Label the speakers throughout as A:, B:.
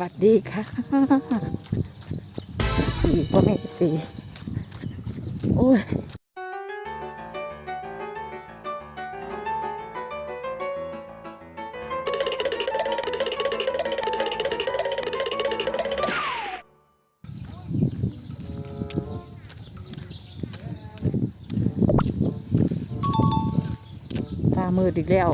A: วัสดีค่ะสี่พ่อแม่สี่โอ้ยตามืดอีกแล้ว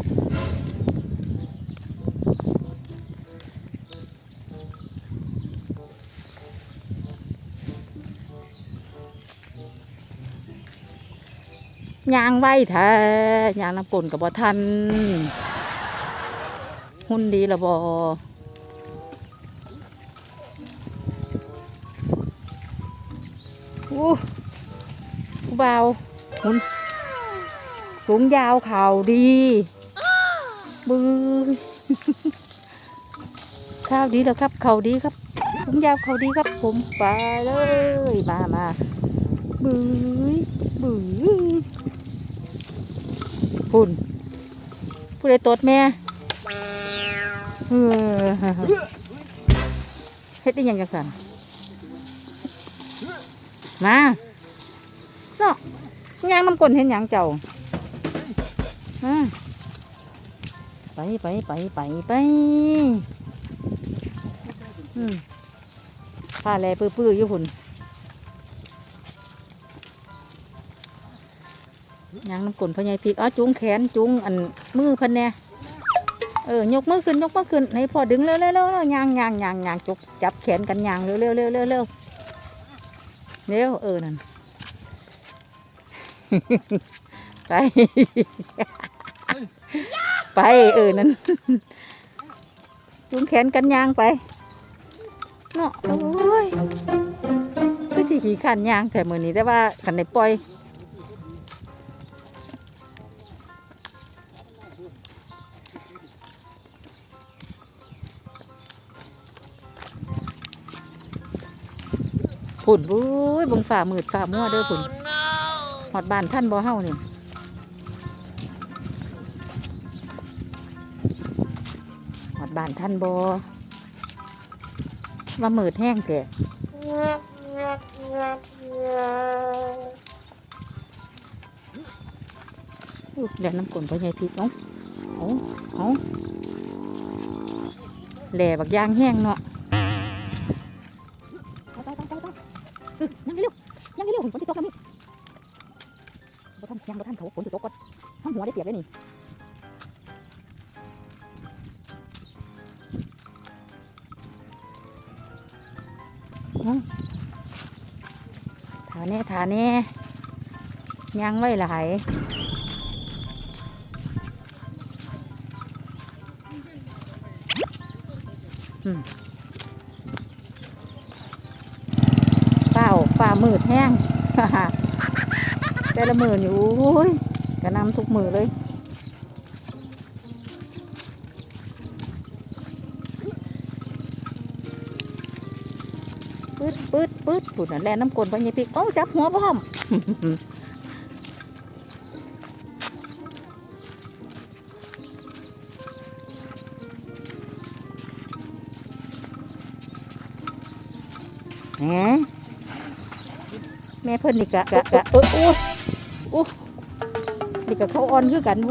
A: ยางไว้แท้ยางน้ำกลนกับบ่ทัน หุ่นดีละบออู้ผู้เบาวหุ่นสูงยาวเข่าดีบือข้าวดีแล้วครับ เข่าดีครับสูงยาวเข่าดีครับผมไปเลย มามาบือบือ พุ่นผู้ใดตดแม่เออเฮ็ดได้ยังจังสันมาเนาะยางน้ำกลนเห็นยังเจ้าไปไปไปไปไปผ้าแลปื้อๆอยู่หุ่น ยางน้ำกลนพญายพริกอ๋อจุงแขนจุงอันมือเพิ่นแน่เออยกมือขึ้นยกมือขึ้นให้พอดึงเร็วเร็วเร็วยางยางยางยางจุกจับแขนกันยางเร็วเร็วเร็วเร็วเร็วเร็วเออนั่นไปไปเออนั่นจุงแขนกันยางไปเนาะโอ้ยก็สิขี่ขันยางแต่มือนี้แต่ว่าขันในปล่อย ผุ่นบุ้ยเบงฝ่ามืดฝ่ามั่วเด้อผุ่นหอดบานท่านบ่เฮานี่หอดบานท่านบ่ว่ามืดแห้งแก่อุ๊ยแหล่น้ำกลนพ่อใหญ่พริกเนาะเอาเอาแหล่บักยางแห้งเนาะ ยังไว้หลายเฝ้าฝ่ามืดแห้งแต่ละมือนี่โอ้ยกระนำทุกมือเลย ปืดปืดปืดปุ่นนั่นแหละน้ำกลนไปยังติโอ้จับหัวพร้อมแหมแม่เพิ่นนี่กะกะกะเออโอ้ยโอ้นี่กะเขาอ่อนคือกันโ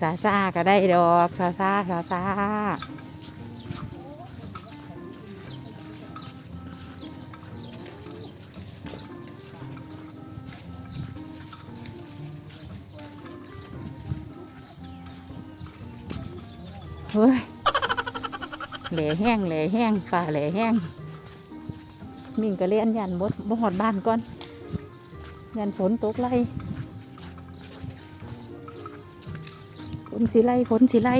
A: ซาซาก็ได้ดอกซาซาซาซาเฮ้ยแหล่แห้งแหล่แห้งฝ่าแหล่แห้งมิ่งก็เล่นยันบดบ่หอดบ้านก่อนยันฝนตกไล่ นสิไล่ฝนสิไล่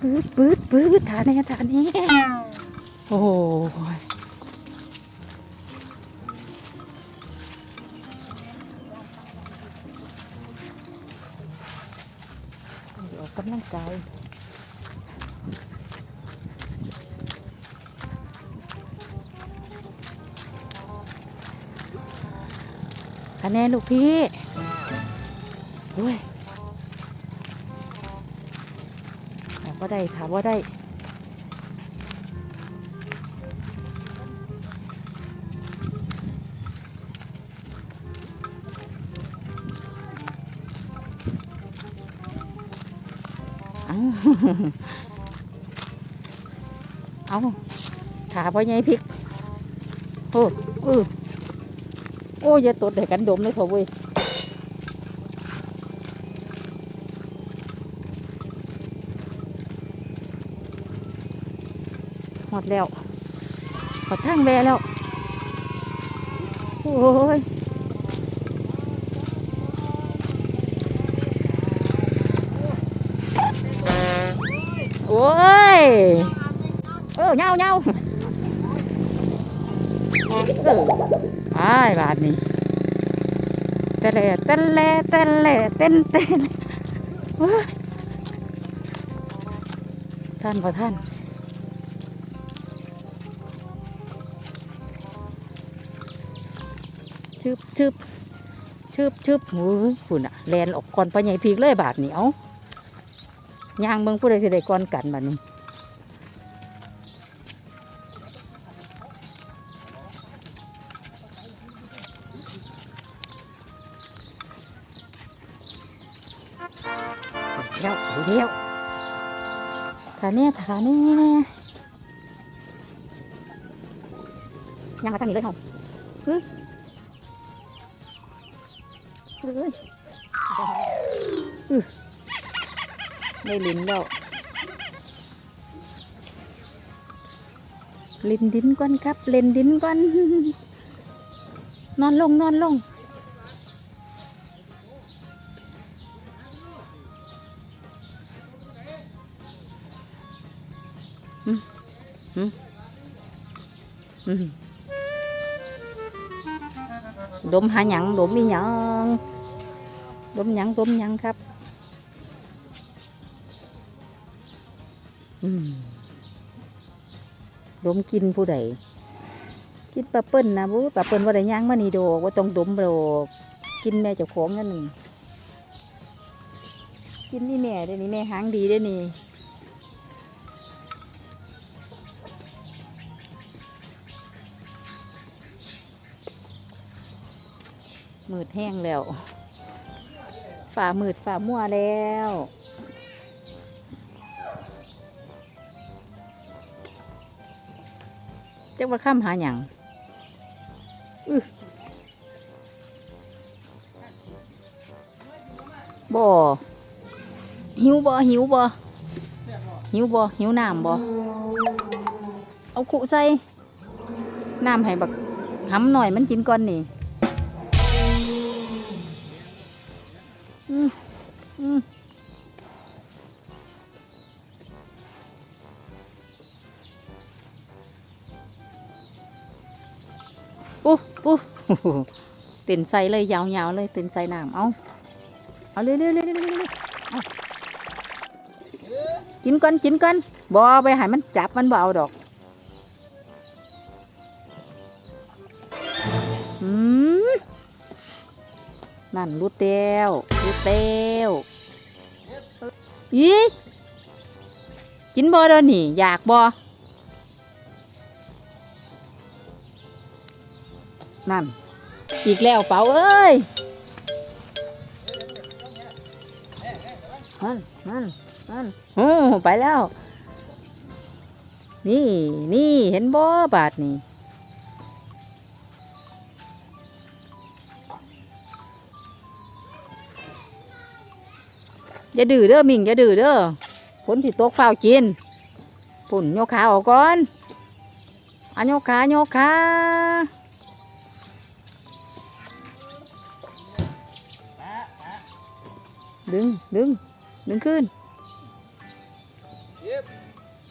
A: ปื๊ดปื๊ดปื๊ดฐานแน่ฐานแน่โอ้ยออกกำลังกาย คะแนนลูกพี่โอ้ยถามว่าได้ถามว่าได้เอาเอาถามว่าไงพริกโอ้เออ โอ้ยตดให้กันดมเลยเถอะเว้ยหมดแล้วหอดทางแวแล้ว โอ้ยโอ้ย เออเงาเงาเออ ไอ้บาทนี้เตะเล่เตะเล่เตะเล่เต้นเต้นท่านพอท่านชึบชึบชึบชึบโอ้ยฝุ่นอะแลนออกก่อนไปใหญ่พีกเลยบาทนี้เอาย่างเมืองผู้ใดสิได้ก่อนกันบาทนี้ ฐานเนี่ยฐานนี่ยังมาตั้งนี้เลยเหรอเฮ้ยเฮ้ยได้ลิ้นแล้วลินดินก่อนครับ เล่นดินก่อน นอนลงนอนลง ดมหาหยังดมมีหยังดมหยังดมหยังครับ ดมกินผู้ใดกินปลาเปิ้ลนะบุปลาเปิ้ลว่าได้ย่างมานี่โดอกว่าต้องดมโดอกกินแม่เจ้าของนั่นกินนี่แม่เด้นี่แม่หางดีเด้นี่ มืดแห้งแล้ว ฝ่ามืดฝ่ามัวแล้วเจ้าว่าข้ามหาอย่างบ่หิวบ่หิวบ่หิวบ่หิวน้ำบ่เอาขุใส่น้ำให้บักหำหน่อยมันกินก่อนนี่ อืมอืมอู้อู้เต้นใส่เลยยาวๆเลยเต้นใส่น้ำเอาเอาเร็วๆเร็วๆเร็วๆเร็วๆเอากินก่อนกินก่อนบ่อไปให้มันจับมันบ่เอาดอกอืมนั่นรูดเต้ว ดเต้วอีกินบ่เด้อนี่ อยากบ่นั่น อีกแล้วเป๋าเอ้ยนั่นนั่นนั่นโอ้ไปแล้ว นี่นี่เห็นบ่บาทนี่ อย่าดื้อเด้อมิงอย่าดื้อเด้อฝนสิตกฝ้าวกินปุ่นโยกขาออกก่อนอันโยกขาโยกขาดึงดึงดึงขึ้น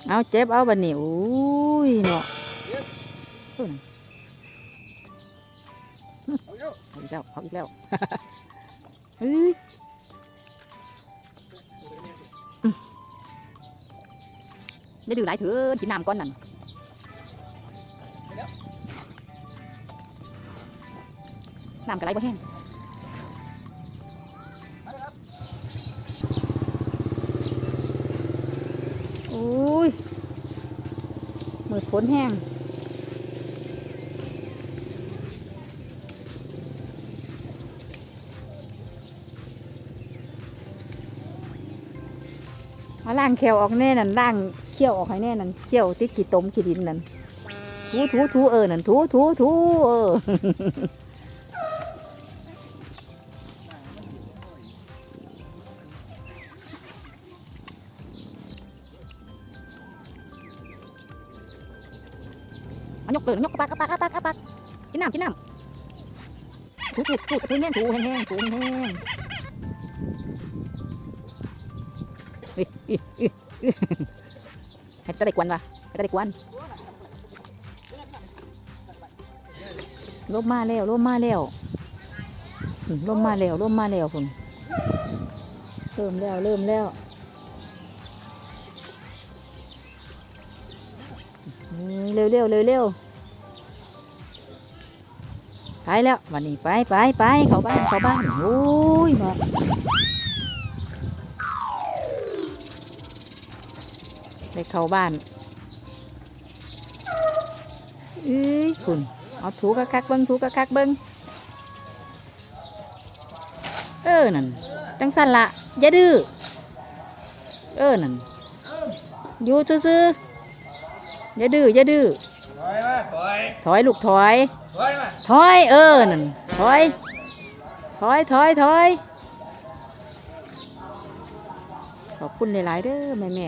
B: เอา
A: เจ็บเอาบันนี้อุ้ยเนาะ
B: เอาอยู่
A: เอาอีกแล้วเอาอีกแล้วเฮ้ย อย่าดื้อหลายเถือะกินน้ำก่อนนั่นน้ำกระไรบ่แห้งโอ้ยมืดฝนแห้งมาล่างแควออกแน่นั่นล่าง เขี้ยวออกให้แน่นั่นเขี้ยวติดขี้ตมขี้ดินนั่นถูถูถูเออนั่นถูถูถูเออเอายกเปิดยกกระปากกระปากกระปากกระปากกินน้ำกินน้ำถูถูถูถูแห้งถูแห้งถูแห้งๆอิอิ อิอิให้ตะได้กวนวะให้ตะได้กวนลมมาแล้วลมมาแล้วอืมลมมาแล้วลมมาแล้วคุณเริ่มแล้วเริ่มแล้วเร็วเร็วเร็วเร็วไปแล้ววันนี้ไปไปไปเข้าบ้านเข้าบ้านโอ้ยเนา เข้าบ้านเอ้ยคุณเอาถูกะคักเบิ้งถูกะคักเบิ้งเออนั่นจังสันละอย่าดื้อเออนั่นอยู่ซื่อๆอย่าดื้ออย่าดื้อ
B: ถอยมาถอย
A: ลูกถอย
B: ถอยมา
A: ถอยเออนั่นถอยถอยถอยถอยขอบคุณหลายๆเด้อแม่แม่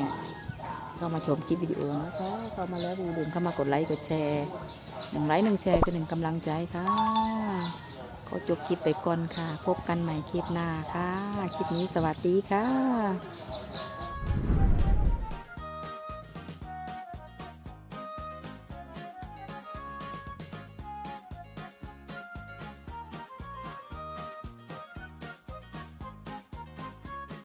A: เข้ามาชมคลิปวิดีโอนะคะเข้ามาแล้วดูดื่มเข้ามากดไลค์กดแชร์หนึ่งไลค์หนึ่งแชร์คือหนึ่งกำลังใจค่ะขอจบคลิปไปก่อนค่ะ พบกันใหม่คลิปหน้าค่ะ คลิปนี้สวัสดีค่ะ